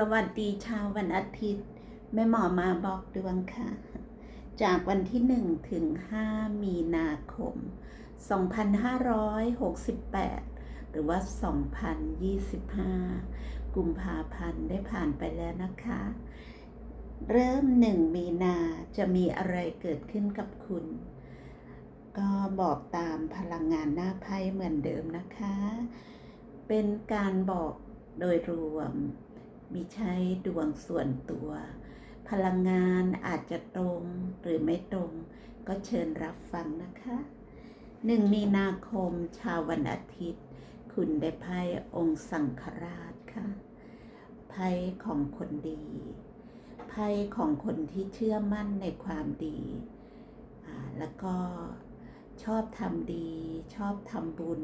สวัสดีชาววันอาทิตย์ แม่หมอมาบอกดวงค่ะ จากวันที่ 1 ถึง 5 มีนาคม 2568 หรือว่า 2025 กุมภาพันธ์ได้ผ่านไปแล้วนะคะ เริ่ม 1 มีนาจะมีอะไรเกิดขึ้นกับคุณ ก็บอกตามพลังงานหน้าไพ่เหมือนเดิมนะคะ เป็นการบอกโดยรวม มิใช่ดวงส่วนตัว พลังงานอาจจะตรงหรือไม่ตรง ก็เชิญรับฟังนะคะหนึ่งมีนาคมชาววันอาทิตย์ คุณได้ไพ่องค์สังฆราชค่ะไพ่ของคนดีไพ่ของคนที่เชื่อมั่นในความดี แล้วก็ชอบทำดี ชอบทำบุญ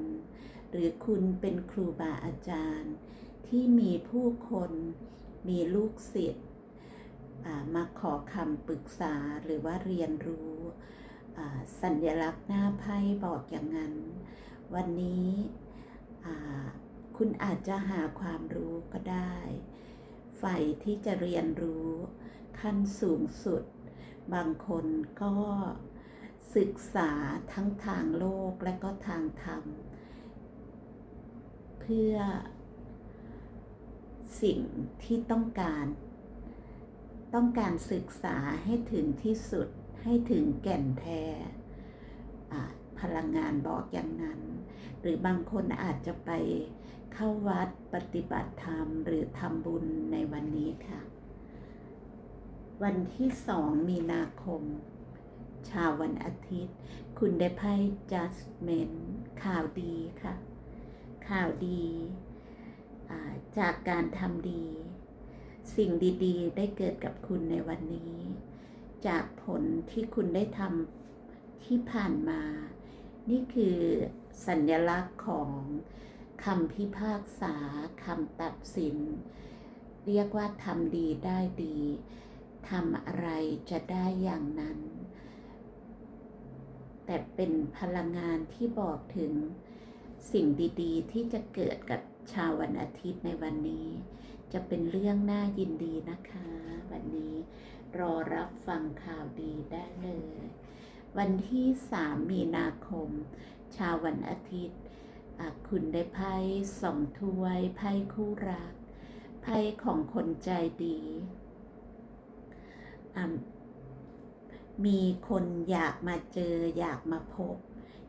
หรือคุณเป็นครูบาอาจารย์ ที่มีผู้คนมีลูกศิษย์มาขอคำปรึกษาหรือว่าเรียนรู้สัญลักษณ์หน้าไพ่บอกอย่างนั้น วันนี้คุณอาจจะหาความรู้ก็ได้ใฝ่ที่จะเรียนรู้ขั้นสูงสุด บางคนก็ศึกษาทั้งทางโลกและก็ทางธรรม เพื่อ สิ่งที่ต้องการ ต้องการศึกษาให้ถึงที่สุดให้ถึงแก่นแท้พลังงานบอกอย่างนั้น หรือบางคนอาจจะไปเข้าวัดปฏิบัติธรรมหรือทำบุญในวันนี้ค่ะ วันที่สองมีนาคม ชาววันอาทิตย์ คุณได้ไพ่ judgment ข่าวดีค่ะ ข่าวดี จากการทำดี สิ่งดีๆ ได้เกิดกับคุณในวันนี้ จากผลที่คุณได้ทำที่ผ่านมา นี่คือสัญลักษณ์ของคำพิพากษาคำตัดสิน เรียกว่าทำดีได้ดีทำอะไรจะได้อย่างนั้น แต่เป็นพลังงานที่บอกถึงสิ่งดี ๆ ที่จะเกิดกับ ชาววันอาทิตย์ในวันนี้ จะเป็นเรื่องน่ายินดีนะคะ วันนี้รอรับฟังข่าวดีได้เลย วันที่ 3 มีนาคม ชาววันอาทิตย์ คุณได้ไพ่สองถ้วยไพ่คู่รักไพ่ของคนใจดี มีคนอยากมาเจออยากมาพบ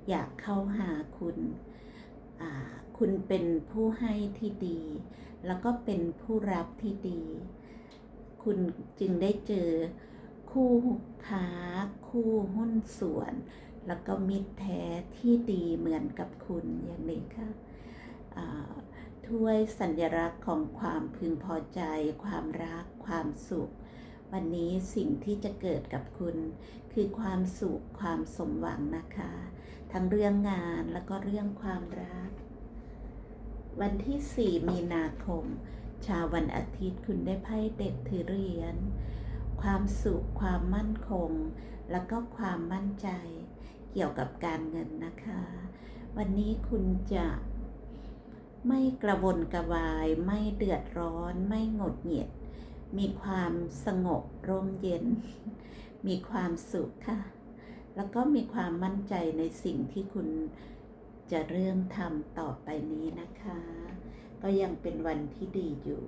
อยากเข้าหาคุณ คุณเป็นผู้ให้ที่ดี แล้วก็เป็นผู้รับที่ดี คุณจึงได้เจอคู่ค้า คู่หุ้นส่วน แล้วก็มิตรแท้ที่ดีเหมือนกับคุณอย่างนี้ค่ะถ้วยสัญลักษณ์ของความพึงพอใจ ความรัก ความสุข วันนี้สิ่งที่จะเกิดกับคุณ คือความสุข ความสมหวังนะคะ ทั้งเรื่องงานแล้วก็เรื่องความรัก วันที่ 4 มีนาคม ชาววันอาทิตย์คุณได้ไพ่เด็กถือเหรียญความสุขความมั่นคง แล้วก็ความมั่นใจ เกี่ยวกับการเงินนะคะ วันนี้คุณจะไม่กระวนกระวาย ไม่เดือดร้อน ไม่หงดหงิด มีความสงบร่มเย็น มีความสุขค่ะ แล้วก็มีความมั่นใจในสิ่งที่คุณ จะเริ่มทำต่อไปนี้นะคะ ก็ยังเป็นวันที่ดีอยู่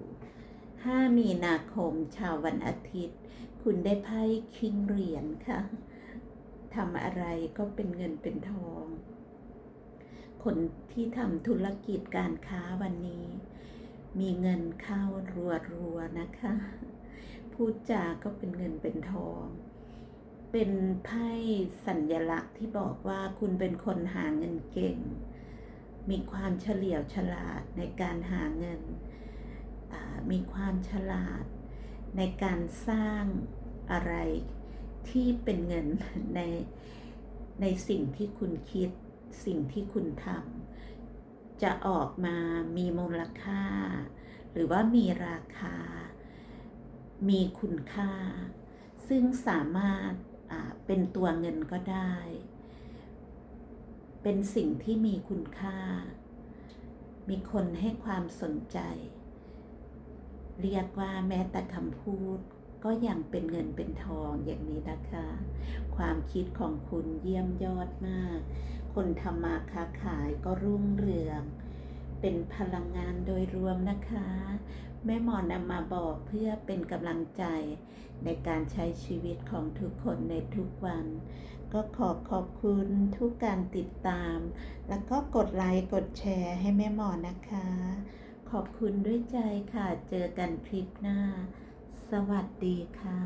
5 มีนาคมชาววันอาทิตย์ คุณได้ไพ่คิงเหรียญค่ะทำอะไรก็เป็นเงินเป็นทอง คนที่ทำธุรกิจการค้าวันนี้ มีเงินเข้ารัวๆนะคะ พูดจาก็เป็นเงินเป็นทอง เป็นไพ่สัญญลักษณ์ที่บอกว่าคุณเป็นคนหาเงินเก่ง มีความเฉลียวฉลาดในการหาเงิน มีความฉลาดในการสร้างอะไรที่เป็นเงินในในสิ่งที่คุณคิดสิ่งที่คุณทำจะออกมามีมูลค่า หรือว่ามีราคา มีคุณค่า ซึ่งสามารถ เป็นตัวเงินก็ได้ เป็นสิ่งที่มีคุณค่า มีคนให้ความสนใจ เรียกว่าแม้แต่คำพูดก็ยังเป็นเงินเป็นทองอย่างนี้นะคะ ความคิดของคุณเยี่ยมยอดมาก คนทำมาค้าขายก็รุ่งเรือง เป็นพลังงานโดยรวมนะคะ แม่หมอนำมาบอกเพื่อเป็นกำลังใจในการใช้ชีวิตของทุกคนในทุกวัน ก็ขอขอบคุณทุกการติดตาม แล้วก็กดไลค์กดแชร์ให้แม่หมอนะคะ ขอบคุณด้วยใจค่ะ เจอกันคลิปหน้า สวัสดีค่ะ